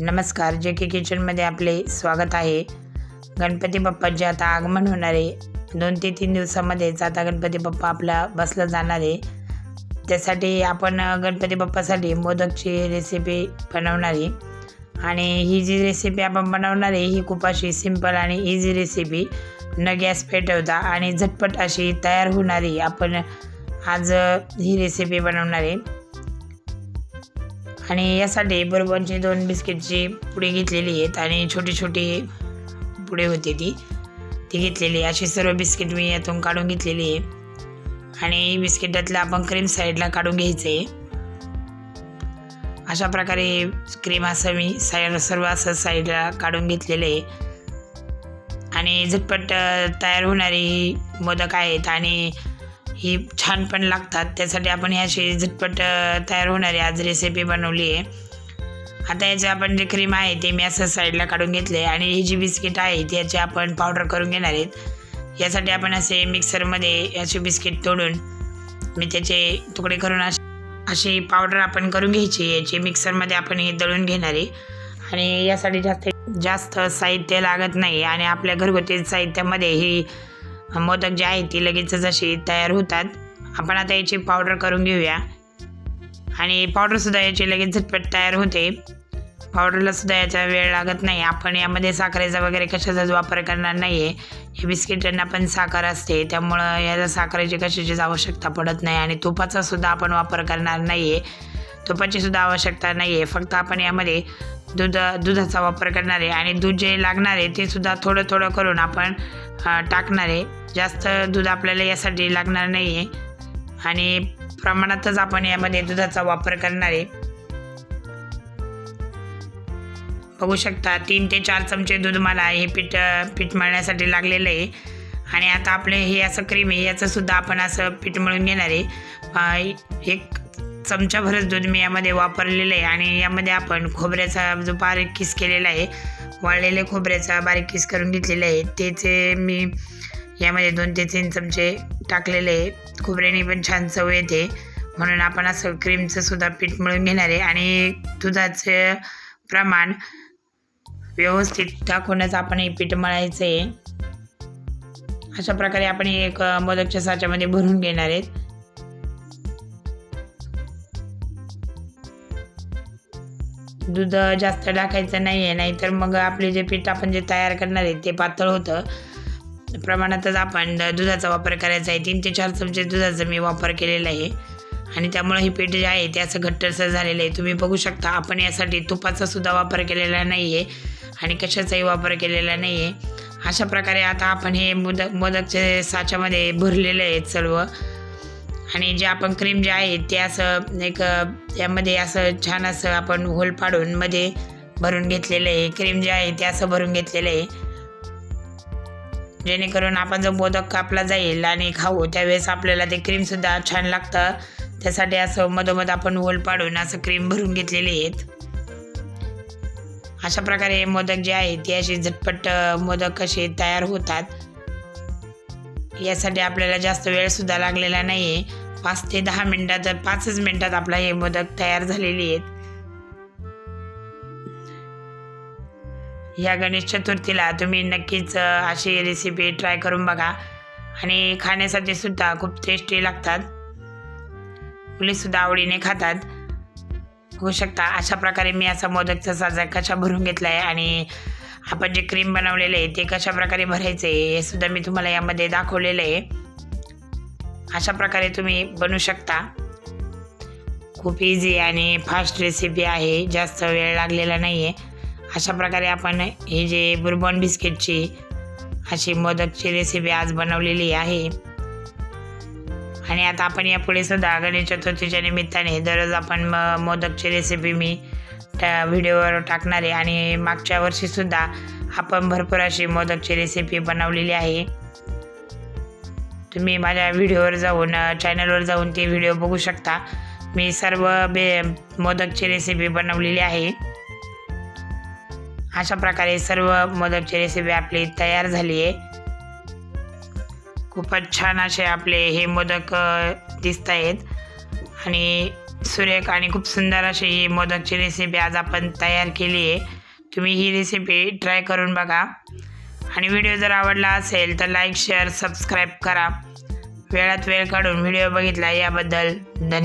नमस्कार जे के किचनमध्ये आपले स्वागत आहे. गणपती बाप्पाचे आता आगमन होणार आहे. दोन ते तीन दिवसामध्येच आता गणपती बाप्पा आपला बसला जाणार आहे. त्यासाठी आपण गणपती बाप्पासाठी मोदकची रेसिपी बनवणार आहे. आणि ही जी रेसिपी आपण बनवणार आहे ही खूप अशी सिंपल आणि इझी रेसिपी न गॅस पेटवता आणि झटपट अशी तयार होणारी आपण आज ही रेसिपी बनवणार आहे. आणि यासाठी बरोबरची दोन बिस्किटची पुडी घेतलेली आहेत आणि छोटी छोटी पुढे होती ती. ती घेतलेली आहे. अशी सर्व बिस्किट मी यातून काढून घेतलेली आहे. आणि बिस्किटातलं आपण क्रीम साईडला काढून घ्यायचं. आहे अशा प्रकारे क्रीम असं मी साईड सर्व असं साईडला काढून घेतलेलं आहे. आणि झटपट तयार होणारी ही मोदक आहेत आणि ही छान पण लागतात. त्यासाठी आपण ह्या अशी झटपट तयार होणारी आज रेसिपी बनवली आहे. आता याचे आपण जे क्रीम आहे ते मी असं साईडला काढून घेतले आणि ही जी बिस्किट आहे ती याची आपण पावडर करून घेणार आहेत यासाठी आपण असे मिक्सरमध्ये असे बिस्किट तोडून मी त्याचे तुकडे करून अशी अशी पावडर आपण करून घ्यायची याची मिक्सरमध्ये आपण हे दळून घेणार आहे. आणि यासाठी जास्त जास्त साहित्य लागत नाही आणि आपल्या घरगुती साहित्यामध्ये ही मोदक जे आहे ती लगेचच अशी तयार होतात. आपण आता याची पावडर करून घेऊया. आणि पावडरसुद्धा याची लगेच झटपट तयार होते. पावडरलासुद्धा याचा वेळ लागत नाही. आपण यामध्ये साखरेचा वगैरे कशाचाच वापर करणार नाही आहे हे बिस्किटांना पण साखर असते. त्यामुळं याला साखरेची कशाचीच आवश्यकता पडत नाही आणि तुपाचासुद्धा आपण वापर करणार नाही आहे तुपाचीसुद्धा आवश्यकता नाही आहे फक्त आपण यामध्ये दूध दुधाचा वापर करणारे आणि दूध जे लागणार आहे ते सुद्धा थोडं थोडं करून आपण टाकणारे टाकणार आहे. जास्त दूध आपल्याला यासाठी लागणार नाही आहे आणि प्रमाणातच आपण यामध्ये दुधाचा वापर करणार आहे. बघू शकता तीन ते चार चमचे दूध मला हे पीठ पीठ मळण्यासाठी लागलेलं आहे. आणि आता आपले हे असं क्रीम आहे याचंसुद्धा आपण असं पीठ मळून घेणार आहे. एक चमचाभरच दूध मी यामध्ये वापरलेलं आहे आणि यामध्ये आपण खोबऱ्याचा जो बारीक किस केलेला आहे वाळलेले खोबऱ्याचा बारीक किस करून घेतलेला आहे त्याचे मी यामध्ये दोन ते तीन चमचे टाकलेले आहे. खोबऱ्याने पण छान चव येते. म्हणून आपण असं क्रीमचं सुद्धा पीठ मिळून घेणार आहे आणि दुधाचं प्रमाण व्यवस्थित टाकूनच आपण हे पीठ मळायचं आहे. अशा प्रकारे आपण एक मोदकच्या साच्यामध्ये भरून घेणार आहेत. दूध जास्त टाकायचं नाही आहे नाहीतर मग आपले जे पीठ आपण जे तयार करणार आहे ते पातळ होतं. प्रमाणातच आपण दुधाचा वापर करायचा आहे. तीन ते चार चमचे दुधाचा मी वापर केलेला आहे. आणि त्यामुळे हे पीठ जे आहे ते असं घट्टसर झालेलं आहे. तुम्ही बघू शकता आपण यासाठी तुपाचा सुद्धा वापर केलेला नाही आहे आणि कशाचाही वापर केलेला नाही आहे अशा प्रकारे आता आपण हे मोदक मोदकचे साच्यामध्ये भरलेले आहेत सर्व. आणि जे आपण क्रीम जे आहे ते असं एक त्यामध्ये असं छान असं आपण होल पाडून मध्ये भरून घेतलेलं आहे. क्रीम जे आहे ते असं भरून घेतलेलं आहे. जेणेकरून आपण जो मोदक कापला जाईल आणि खाऊ त्यावेळेस आपल्याला ते क्रीमसुद्धा छान लागतं. त्यासाठी असं मधोमध आपण होल पाडून असं क्रीम भरून घेतलेले आहेत. अशा प्रकारे मोदक जे आहे ते असे झटपट मोदक कसे तयार होतात. यासाठी आपल्याला जास्त वेळसुद्धा लागलेला नाही आहे पाच ते दहा मिनटात पाचच मिनटात आपला हे मोदक तयार झालेले आहेत. या गणेश चतुर्थीला तुम्ही नक्कीच अशी रेसिपी ट्राय करून बघा. आणि खाण्यासाठी सुद्धा खूप टेस्टी लागतात. मुलीसुद्धा आवडीने खातात. होऊ शकता अशा प्रकारे मी असा मोदकचा साजा कशा भरून घेतला आहे आणि आपण जे क्रीम बनवलेलं आहे ते कशा प्रकारे भरायचं आहे हे सुद्धा मी तुम्हाला यामध्ये दाखवलेलं आहे. अशा प्रकारे तुम्ही बनवू शकता. खूप इझी आणि फास्ट रेसिपी आहे जास्त वेळ लागलेला नाही आहे अशा प्रकारे आपण हे जे बुरबॉन बिस्किटची अशी मोदकची रेसिपी आज बनवलेली आहे. आणि आता आपण यापुढे सुद्धा गणेश चतुर्थीच्या निमित्ताने दररोज आपण म मोदकची रेसिपी मी त्या व्हिडिओवर टाकणार आहे आणि मागच्या वर्षीसुद्धा आपण भरपूर अशी मोदकची रेसिपी बनवलेली आहे. तुम्ही माझ्या व्हिडिओवर जाऊन चॅनलवर जाऊन ते व्हिडिओ बघू शकता. मी सर्व बे मोदकची रेसिपी बनवलेली आहे. अशा प्रकारे सर्व मोदकची रेसिपी आपली तयार झाली आहे. खूपच छान असे आपले हे मोदक दिसत आहेत आणि सुरेख आणि खूप सुंदर अशी ही मोदकची रेसिपी आज आपण तयार केली आहे तुम्ही ही रेसिपी ट्राय करून बघा. आणि व्हिडिओ जर आवडला असेल तर लाईक शेअर सबस्क्राईब करा. वेळात वेळ काढून व्हिडिओ बघितला याबद्दल धन्यवाद